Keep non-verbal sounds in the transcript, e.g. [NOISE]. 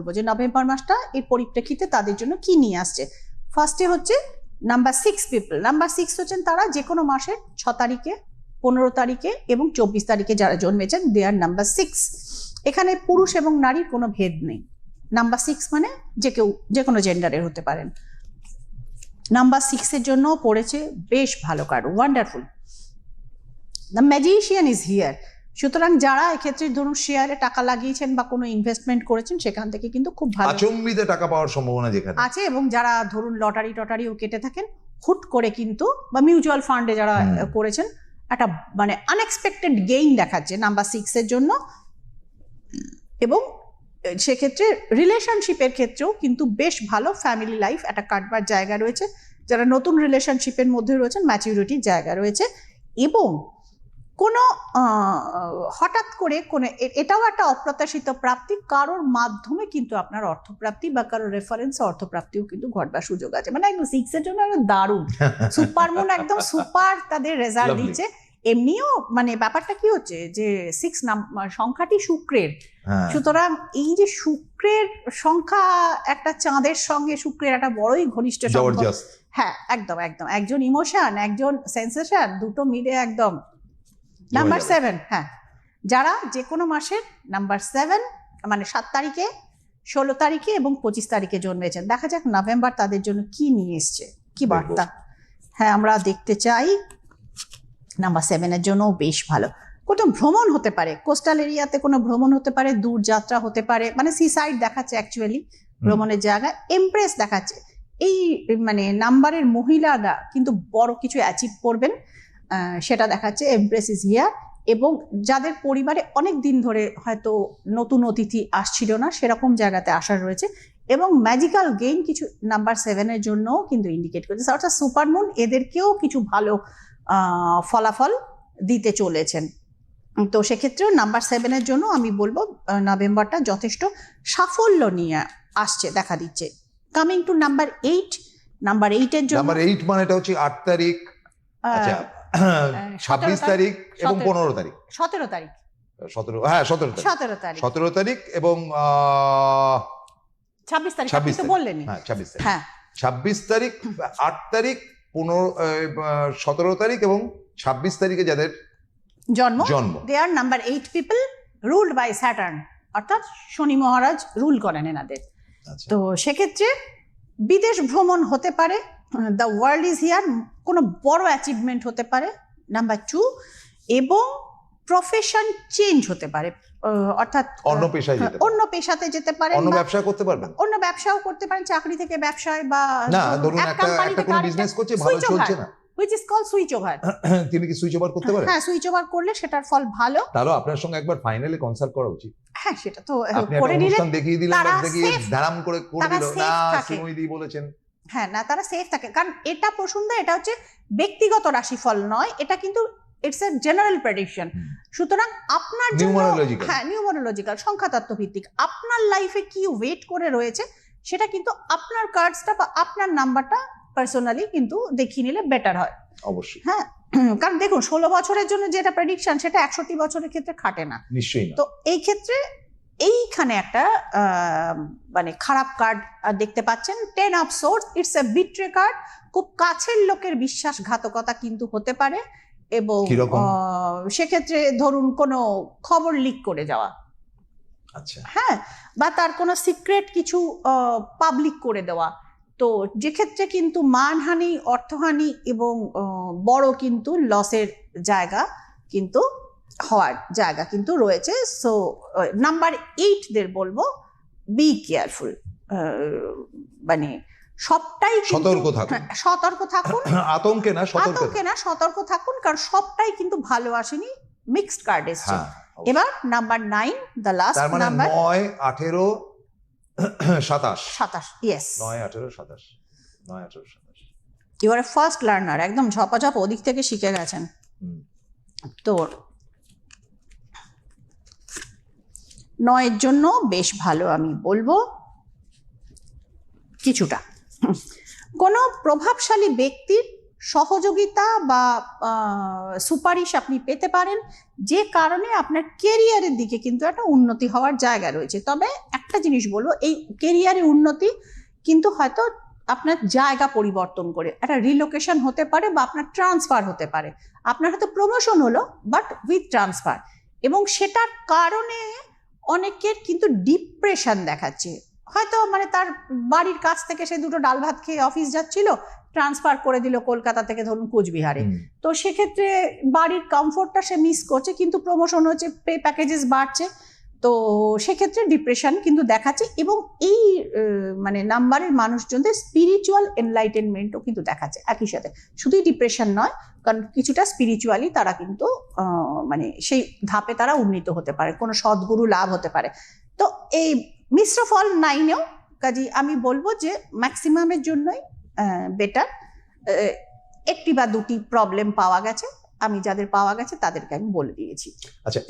বলব যে নভেম্বর মাসটা এই পরিপ্রেক্ষিতে তাদের জন্য কি নিয়ে আসছে। ফার্স্টে হচ্ছে number six people number six হচ্ছেন তারা যে কোনো মাসের ছ তারিখে, পনেরো তারিখে এবং চব্বিশ তারিখে যারা জন্মেছেন দে আর নাম্বার সিক্স এখানে পুরুষ এবং নারীর কোনো ভেদ নেই। নাম্বার সিক্স মানে যে কেউ, যে কোনো জেন্ডারের হতে পারেন। নাম্বার সিক্সের জন্য পড়েছে বেশ ভালো card wonderful the magician is here সুতরাং যারা এক্ষেত্রে ধরুন শেয়ারে টাকা লাগিয়েছেন বা কোনো ইনভেস্টমেন্ট করেছেন সেখান থেকে কিন্তু খুব ভালো। আচম্বিতে টাকা পাওয়ার সম্ভাবনা যেখানে। আছে এবং যারা ধরুন লটারি টটারিও কেটে থাকেন হুট করে কিন্তু বা মিউচুয়াল ফান্ডে যারা করেছেন একটা মানে আনএক্সপেক্টেড গেইন দেখাচ্ছে নাম্বার সিক্সের জন্য। এবং সেক্ষেত্রে রিলেশনশিপের ক্ষেত্রেও কিন্তু বেশ ভালো ফ্যামিলি লাইফ একটা কাটবার জায়গা রয়েছে। যারা নতুন রিলেশনশিপের মধ্যে রয়েছেন ম্যাচিউরিটির জায়গা রয়েছে। এবং কোনো আহ, হঠাৎ করে কোনো এটাও একটা অপ্রত্যাশিত প্রাপ্তি। কারোর মাধ্যমে কিন্তু আপনার অর্থপ্রাপ্তি বা কারোর রেফারেন্সে অর্থপ্রাপ্তিও কিন্তু ঘটবার সুযোগ আছে। মানে একদম সিক্সের জন্য একদম দারুণ। [LAUGHS] সুপার মুন একদম সুপার তাদের রেজাল্ট দিচ্ছে। এমনিও মানে ব্যাপারটা কি হচ্ছে যে সিক্স সংখ্যাটি শুক্রের। হ্যাঁ। সুতরাং এই যে শুক্রের সংখ্যা একটা চাঁদের সঙ্গে শুক্রের একটা বড়ই ঘনিষ্ঠ সম্পর্ক। হ্যাঁ একদম একদম। একজন ইমোশন একজন সেন্সেশন দুটো মিলে একদম নাম্বার সেভেন হ্যাঁ। যারা যে কোনো মাসের নাম্বার সেভেন মানে সাত তারিখে ষোলো তারিখে এবং পঁচিশ তারিখে জন্মেছেন। দেখা যাক নভেম্বর তাদের জন্য কি নিয়ে এসছে কি বার্তা। হ্যাঁ আমরা দেখতে চাই। নাম্বার সেভেনের জন্য বেশ ভালো। কোনো ভ্রমণ হতে পারে কোস্টাল এরিয়াতে কোনো ভ্রমণ হতে পারে দূর যাত্রা হতে পারে মানে সি সাইড দেখাচ্ছে অ্যাকচুয়ালি ভ্রমণের জায়গা। এমপ্রেস দেখাচ্ছে। এই মানে নাম্বারের মহিলারা কিন্তু বড় কিছু অ্যাচিভ করবেন। সেটা দেখাচ্ছে এমপ্রেস ইজ হিয়ার এবং যাদের পরিবারে অনেক দিন ধরে হয়তো নতুন অতিথি আসছিল না সেরকম জায়গাতে আসার রয়েছে এবং ম্যাজিক্যাল গেইন কিছু নাম্বার সেভেনের জন্যও কিন্তু ইন্ডিকেট করছে। অর্থাৎ সুপারমুন এদেরকেও কিছু ভালো ফলাফল দিতে চলেছেন। তো সেক্ষেত্রেও নাম্বার সেভেনের জন্য আমি বলব নভেম্বরটা যথেষ্ট সাফল্য নিয়ে আসছে দেখা দিচ্ছে। Coming to number eight number এইটের জন্য নাম্বার এইট মানেটা হচ্ছে আট তারিখ। আচ্ছা ছাব্বিশ তারিখ এবং পনেরো তারিখ। সতেরো তারিখ। সতেরো হ্যাঁ সতেরো তারিখ। সতেরো তারিখ। সতেরো তারিখ এবং ছাব্বিশ তারিখ ছাব্বিশ তারিখ। হ্যাঁ ছাব্বিশ তারিখ। হ্যাঁ। ছাব্বিশ তারিখ আট তারিখ পনেরো সতেরো তারিখ এবং ছাব্বিশ তারিখে যাদের জন্ম জন্ম। They are number eight people ruled by Saturn অর্থাৎ শনি মহারাজ রুল করেন এনাদের। আচ্ছা। তো সেক্ষেত্রে বিদেশ ভ্রমণ হতে পারে। দ্য ওয়ার্ল্ড ইজ হিয়ার কোনো বড় অ্যাচিভমেন্ট হতে পারে নাম্বার টু এবং প্রফেশন চেঞ্জ হতে পারে অর্থাৎ অন্য পেশায় যেতে অন্য পেশাতে যেতে পারেন অন্য ব্যবসা করতে পারবেন। অন্য ব্যবসাও করতে পারেন চাকরি থেকে ব্যবসায় বা না ধরুন একটা একটা কোনো বিজনেস করছে ভালো চলছে না। Which is call switch over তিনি কি সুইচ ওভার করতে পারেন? হ্যাঁ সুইচ ওভার করলে সেটার ফল ভালো। তাহলে আপনার সঙ্গে একবার ফাইনালে কনসাল্ট করা উচিত। হ্যাঁ সেটা তো করে নিলে দেখিয়ে দিলেন তারা দেখিয়ে ধারাম করে করে দিল না বলেছেন। হ্যাঁ না তারা সেফ থাকে। কারণ এটা প্রসুন্দর এটা হচ্ছে ব্যক্তিগত রাশিফল নয় এটা কিন্তু ইটস এ জেনারেল প্রেডিকশন সুতরাং আপনার জন্য. হ্যাঁ নিউমারোলজিক্যাল সংখ্যাতত্ত্ব ভিত্তিক আপনার লাইফে কি ওয়েট করে রয়েছে সেটা কিন্তু আপনার কার্ডসটা বা আপনার নাম্বারটা পার্সোনালি কিন্তু দেখিয়ে নিলে বেটার হয়। অবশ্যই। হ্যাঁ কারণ দেখুন ষোলো বছরের জন্য যেটা প্রেডিকশন সেটা একষট্টি বছরের ক্ষেত্রে খাটে না। নিশ্চয়ই তো এই ক্ষেত্রে এইখানে একটা মানে খারাপ কার্ড দেখতে পাচ্ছেন। Ten of swords it's a betray card খুব কাছের লোকের বিশ্বাসঘাতকতা কিন্তু হতে পারে এবং সেক্ষেত্রে ধরুন কোনো খবর লিক করে যাওয়া। আচ্ছা। হ্যাঁ বা তার কোনো সিক্রেট কিছু পাবলিক করে দেওয়া। তো যে ক্ষেত্রে কিন্তু মানহানি অর্থহানি এবং বড় কিন্তু লসের জায়গা কিন্তু হওয়ার জায়গা কিন্তু রয়েছে। সো নাম্বার এইটদের বলব বি কেয়ারফুল মানে সবটাই সতর্ক থাকুন। হ্যাঁ, সতর্ক থাকুন। [COUGHS] আতঙ্কে না আতঙ্কে না সতর্ক থাকুন কারণ সবটাই কিন্তু ভালো আসেনি মিক্সড কার্ড এসছে। হ্যাঁ এবার number nine the last number নয় আঠেরো [COUGHS] সাতাশ। সাতাশ ইয়েস নয় আঠেরো সাতাশ। নয় আঠেরো সাতাশ। ইউ আর ফার্স্ট লার্নার একদম ঝপাঝপ ওদিক থেকে শিখে গেছেন। তো নয়ের জন্য বেশ ভালো, আমি বলব। কিছুটা। কোনো প্রভাবশালী ব্যক্তির সহযোগিতা বা সুপারিশ আপনি পেতে পারেন, যে কারণে আপনার কেরিয়ারের দিকে কিন্তু একটা উন্নতি হওয়ার জায়গা রয়েছে। তবে একটা জিনিস বলব, এই কেরিয়ারের উন্নতি কিন্তু হয়তো আপনার জায়গা পরিবর্তন করে, একটা রিলোকেশন হতে পারে বা আপনার ট্রান্সফার হতে পারে। আপনার হয়তো প্রমোশন হলো বাট উইথ ট্রান্সফার এবং সেটার কারণে অনেকের কিন্তু ডিপ্রেশন দেখাচ্ছে। হয়তো মানে তার বাড়ির কাছ থেকে সে দুটো ডাল ভাত খেয়ে অফিস যাচ্ছিল ট্রান্সফার করে দিল কলকাতা থেকে ধরুন কোচবিহারে। তো সেক্ষেত্রে বাড়ির কমফোর্টটা সে মিস করছে কিন্তু প্রমোশন হচ্ছে পে প্যাকেজেস বাড়ছে। তো সেক্ষেত্রে ডিপ্রেশন কিন্তু দেখাচ্ছে এবং এই মানে নাম্বারের মানুষজনদের স্পিরিচুয়াল এনলাইটেনমেন্টও কিন্তু দেখাচ্ছে। একই সাথে শুধুই ডিপ্রেশন নয় কারণ কিছুটা স্পিরিচুয়ালি তারা কিন্তু মানে সেই ধাপে তারা উন্নীত হতে পারে, কোনো সদ্গুরু লাভ হতে পারে। তো এই মিশ্র ফল নাইনেও কাজী আমি বলব যে ম্যাক্সিমামের জন্যই বেটার একটি বা দুটি প্রবলেম পাওয়া গেছে, আমি যাদের পাওয়া গেছে তাদেরকে আমি বলে দিয়েছি। আচ্ছা